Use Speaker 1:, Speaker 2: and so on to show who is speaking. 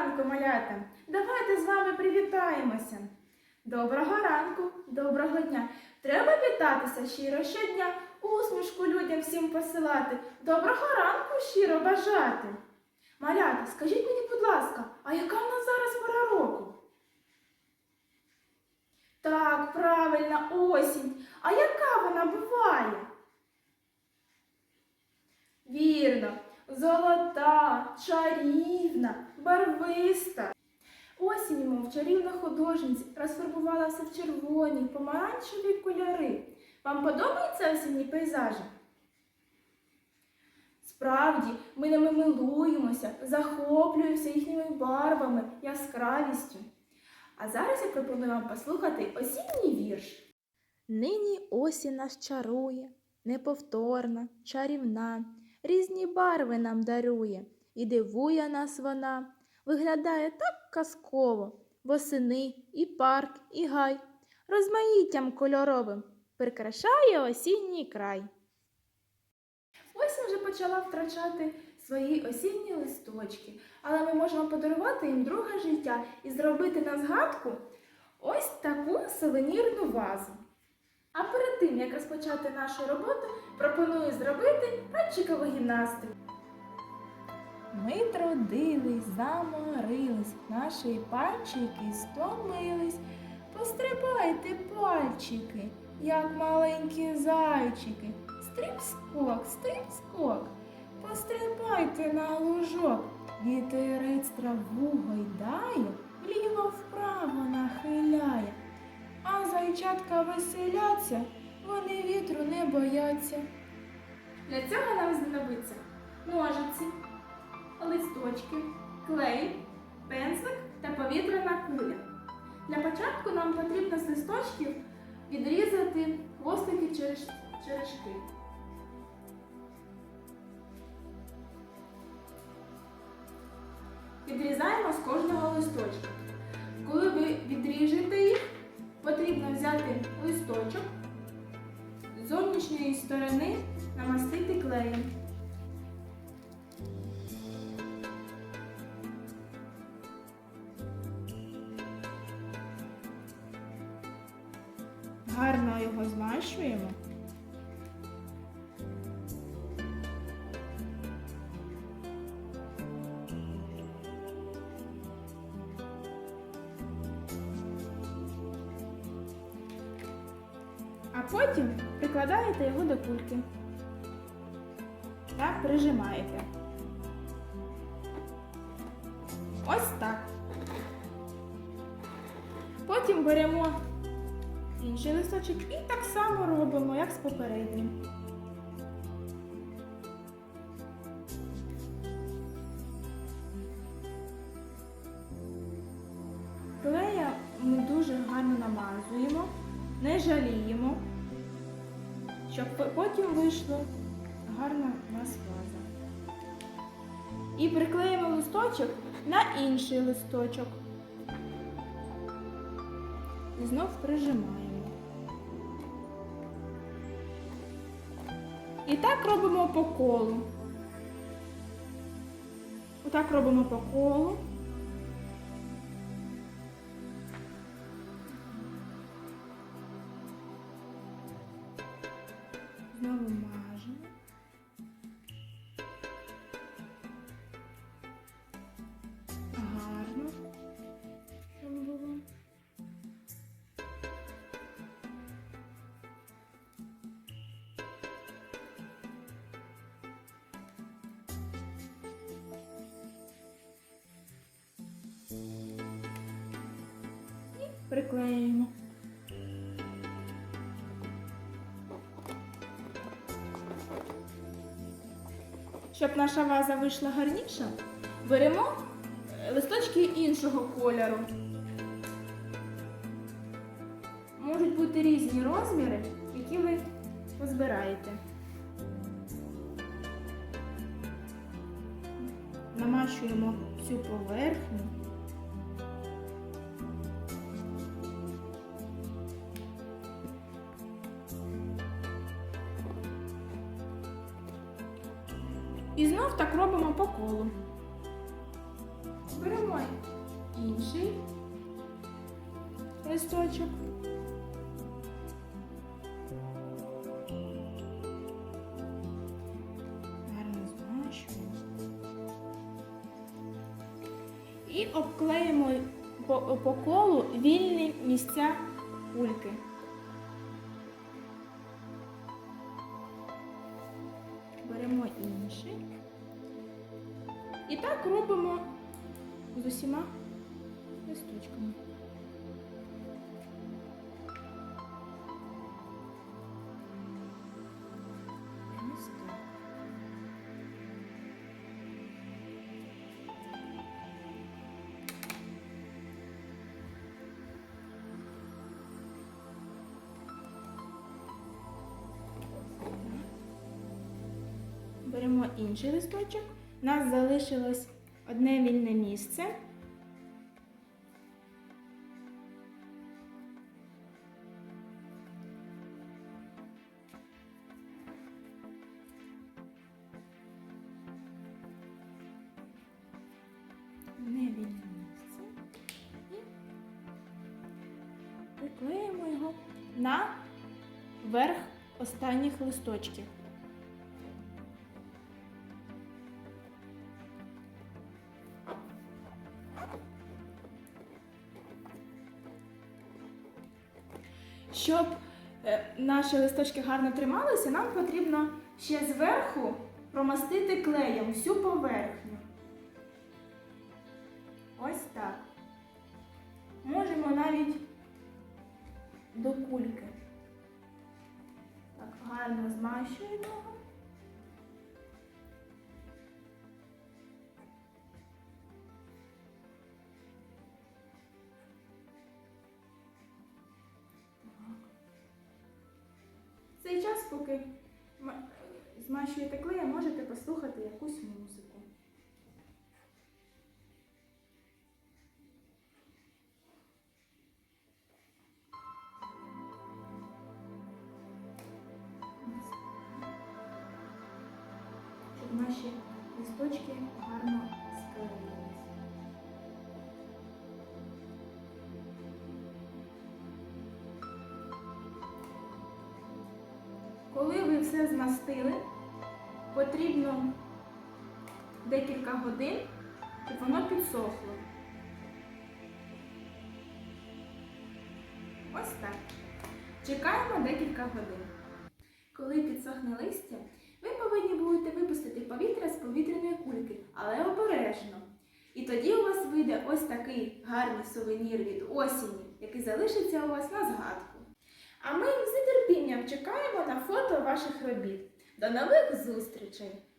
Speaker 1: ранку, малята! Давайте з вами привітаємося. Доброго ранку, доброго дня. Треба вітатися щиро щодня, усмішку людям всім посилати. Доброго ранку щиро бажати. Малята, скажіть мені, будь ласка, а яка в нас зараз пора року? Так, правильно, осінь. А яка вона буває? Вірно, золота, чарівна, барвиста. Осінь, мов чарівна художниця, розфарбувалася в червоні, помаранчеві кольори. Вам подобаються осінні пейзажі? Справді, ми ними милуємося, захоплюємося їхніми барвами, яскравістю. А зараз я пропоную вам послухати осінній вірш.
Speaker 2: Нині осінь нас чарує, неповторна, чарівна, різні барви нам дарує, і дивує нас вона, виглядає так казково, восени і парк, і гай, розмаїттям кольоровим прикрашає осінній край.
Speaker 1: Осінь вже почала втрачати свої осінні листочки, але ми можемо подарувати їм друге життя і зробити на згадку ось таку сувенірну вазу. А перед тим, як розпочати нашу роботу, пропоную зробити пальчикову гімнастику. Ми трудились, заморились, наші пальчики стомились. Пострибайте пальчики, як маленькі зайчики. Стриб-скок, стриб-скок, пострибайте на лужок. Вітерець траву гойдає, вліво-вправо нахиляє. А зайчатка веселяться, вони вітру не бояться. Для цього нам знадобиться ножиці, листочки, клей, пензлик та повітряна куля. Для початку нам потрібно з листочків відрізати хвостики череш- черешки. Відрізаємо з кожного листочка. Коли ви відріжете їх, потрібно взяти листочок, з зовнішньої сторони намастити клеєм. Його змащуємо. А потім прикладаєте його до кульки та прижимаєте. Ось так. Потім беремо інший листочок і так само робимо, як з попереднім. Клея ми дуже гарно намазуємо, не жаліємо, щоб потім вийшло гарна у нас ваза. І приклеїмо листочок на інший листочок. І знов прижимаємо. І так робимо по колу. Отак робимо по колу. Приклеюємо. Щоб наша ваза вийшла гарніша, беремо е, листочки іншого кольору. Можуть бути різні розміри, які ви позбираєте. Намащуємо всю поверхню. І знов так робимо по колу. Беремо інший листочок. Гарно змащуємо. І обклеїмо по, по колу вільні місця кульки. І так робимо з усіма листочками. Беремо інший листочок. У нас залишилось одне вільне місце. Одне вільне місце. І приклеїмо його на верх останніх листочків. Наші листочки гарно трималися, нам потрібно ще зверху промастити клеєм всю поверхню. Ось так. Можемо навіть до кульки. Так, гарно змащуємо. Поки змащуєте клеєм, можете послухати якусь музику. Щоб наші листочки гарно склеїлися. Коли ви все змастили, потрібно декілька годин, щоб воно підсохло. Ось так. Чекаємо декілька годин. Коли підсохне листя, ви повинні будете випустити повітря з повітряної кульки, але обережно. І тоді у вас вийде ось такий гарний сувенір від осені, який залишиться у вас на згадку. А ми з нетерпінням чекаємо на фото ваших робіт. До нових зустрічей!